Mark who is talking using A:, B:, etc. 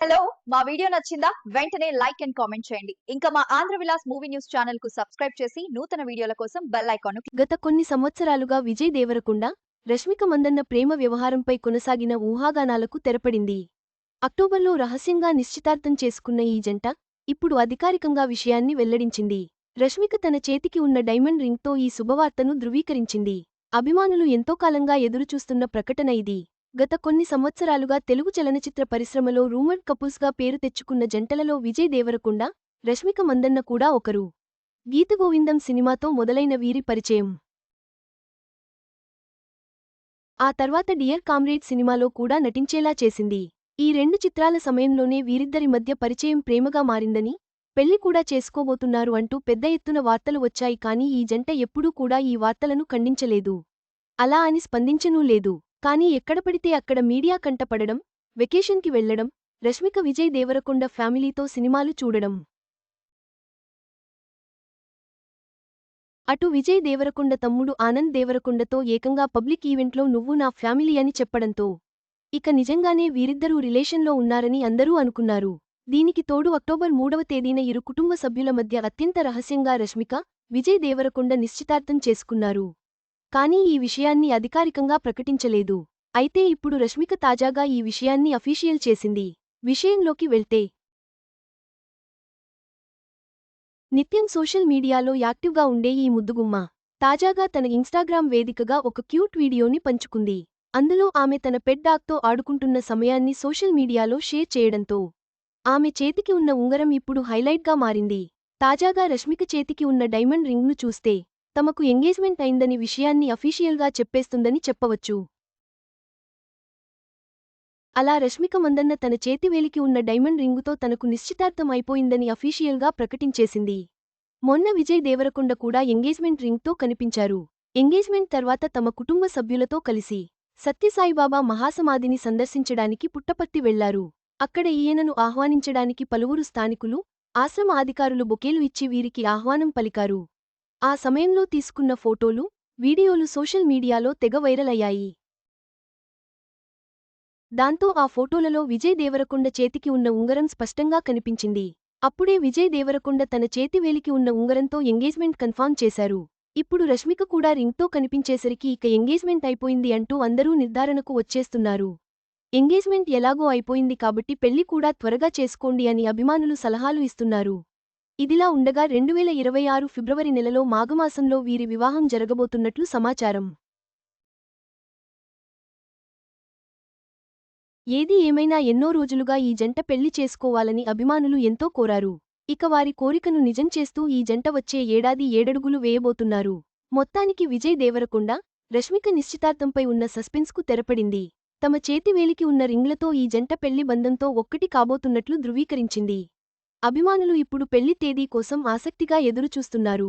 A: Hello మా video నచ్చిందా? వెంటనే లైక్ అండ్ కామెంట్ చేయండి. ఇంకా మా ఆంధ్ర విలాస్ మూవీ న్యూస్ ఛానల్కు సబ్స్క్రైబ్ చేసి నూతన వీడియోల కోసం బెల్ ఐకాన్
B: గత కొన్ని సంవత్సరాలుగా విజయ్ దేవరకొండ రష్మిక మందన్న ప్రేమ వ్యవహారంపై కొనసాగిన ఊహాగానాలకు తెరపడింది. అక్టోబర్లో రహస్యంగా నిశ్చితార్థం చేసుకున్న ఈ జంట ఇప్పుడు అధికారికంగా విషయాన్ని వెల్లడించింది. రష్మిక తన చేతికి ఉన్న డైమండ్ రింగ్తో ఈ శుభవార్తను ధృవీకరించింది. అభిమానులు ఎంతో కాలంగా ఎదురుచూస్తున్న ప్రకటన ఇది. గత కొన్ని సంవత్సరాలుగా తెలుగు చలనచిత్ర పరిశ్రమలో రూమర్డ్ కపుల్స్గా పేరు తెచ్చుకున్న జంటలలో విజయ్ దేవరకొండ రష్మిక మందన్న కూడా ఒకరు. గీతగోవిందం సినిమాతో మొదలైన వీరి పరిచయం. ఆ తర్వాత డియర్ కామ్రేడ్ సినిమాలో కూడా నటించేలా చేసింది. ఈ రెండు చిత్రాల సమయంలోనే వీరిద్దరి మధ్య పరిచయం ప్రేమగా మారిందని పెళ్ళి కూడా చేసుకోబోతున్నారు అంటూ పెద్ద ఎత్తున వార్తలు వచ్చాయి కానీ ఈ జంట ఎప్పుడూ కూడా ఈ వార్తలను ఖండించలేదు. అలా అని స్పందించనూ లేదు. కానీ ఎక్కడ పడితే అక్కడ మీడియా కంటపడడం వెకేషన్కి వెళ్ళడం రష్మిక విజయ్ దేవరకొండ ఫ్యామిలీతో సినిమాలు చూడడం. అటు విజయ్ దేవరకొండ తమ్ముడు ఆనంద్ దేవరకొండతో ఏకంగా పబ్లిక్ ఈవెంట్లో నువ్వు నా ఫ్యామిలీ అని చెప్పడంతో ఇక నిజంగానే వీరిద్దరూ రిలేషన్లో ఉన్నారని అందరూ అనుకున్నారు. దీనికి తోడు అక్టోబర్ మూడవ తేదీన ఇరు కుటుంబ సభ్యుల మధ్య అత్యంత రహస్యంగా రష్మిక విజయ్ దేవరకొండ నిశ్చితార్థం చేసుకున్నారు. కానీ ఈ విషయాన్ని అధికారికంగా ప్రకటించలేదు. అయితే ఇప్పుడు రష్మిక తాజాగా ఈ విషయాన్ని అఫీషియల్ చేసింది. విషయంలోకి వెళ్తే నిత్యం సోషల్ మీడియాలో యాక్టివ్గా ఉండే ఈ ముద్దుగుమ్మ తాజాగా తన ఇన్స్టాగ్రామ్ వేదికగా ఒక క్యూట్ వీడియోని పంచుకుంది. అందులో ఆమె తన పెట్ డాగ్తో ఆడుకుంటున్న సమయాన్ని సోషల్ మీడియాలో షేర్ చేయడంతో ఆమె చేతికి ఉన్న ఉంగరం ఇప్పుడు హైలైట్గా మారింది. తాజాగా రష్మిక చేతికి ఉన్న డైమండ్ రింగ్ను చూస్తే తమకు ఎంగేజ్మెంట్ అయిందని విషయాన్ని అఫీషియల్గా చెప్పేస్తుందని చెప్పవచ్చు. అలా రష్మిక మందన్న తన చేతివేలికి ఉన్న డైమండ్ రింగుతో తనకు నిశ్చితార్థం అయిపోయిందని అఫీషియల్గా ప్రకటించేసింది. మొన్న విజయ్ దేవరకొండ కూడా ఎంగేజ్మెంట్ రింగ్తో కనిపించారు. ఎంగేజ్మెంట్ తర్వాత తమ కుటుంబ సభ్యులతో కలిసి సత్యసాయిబాబా మహాసమాధిని సందర్శించడానికి పుట్టపర్తి వెళ్ళారు. అక్కడ ఈయనను ఆహ్వానించడానికి పలువురు స్థానికులు ఆశ్రమ అధికారులు బొకేలు ఇచ్చి వీరికి ఆహ్వానం పలికారు. ఆ సమయంలో తీసుకున్న ఫోటోలు వీడియోలు సోషల్ మీడియాలో తెగ వైరల్ అయ్యాయి. దాంతో ఆ ఫోటోలలో విజయ్ దేవరకొండ చేతికి ఉన్న ఉంగరం స్పష్టంగా కనిపించింది. అప్పుడే విజయ్ దేవరకొండ తన చేతివేలికి ఉన్న ఉంగరంతో ఎంగేజ్మెంట్ కన్ఫామ్ చేశారు. ఇప్పుడు రష్మిక కూడా రింగ్తో కనిపించేసరికి ఇక ఎంగేజ్మెంట్ అయిపోయింది అంటూ అందరూ నిర్ధారణకు వచ్చేస్తున్నారు. ఎంగేజ్మెంట్ ఎలాగో అయిపోయింది కాబట్టి పెళ్ళి కూడా త్వరగా చేసుకోండి అని అభిమానులు సలహాలు ఇస్తున్నారు. ఇదిలా ఉండగా రెండువేల ఇరవై ఆరు ఫిబ్రవరి నెలలో మాఘమాసంలో వీరి వివాహం జరగబోతున్నట్లు సమాచారం. ఏది ఏమైనా ఎన్నో రోజులుగా ఈ జంట పెళ్ళి చేసుకోవాలని అభిమానులు ఎంతో కోరారు. ఇక వారి కోరికను నిజం చేస్తూ ఈ జంట వచ్చే ఏడాది ఏడడుగులు వేయబోతున్నారు. మొత్తానికి విజయ్ దేవరకొండ రష్మిక నిశ్చితార్థంపై ఉన్న సస్పెన్స్కు తెరపడింది. తమ చేతివేలికి ఉన్న రింగ్లతో ఈ జంట పెళ్ళి బంధంతో ఒక్కటి కాబోతున్నట్లు ధృవీకరించింది. అభిమానులు ఇప్పుడు పెళ్ళి తేదీ కోసం ఆసక్తిగా ఎదురుచూస్తున్నారు.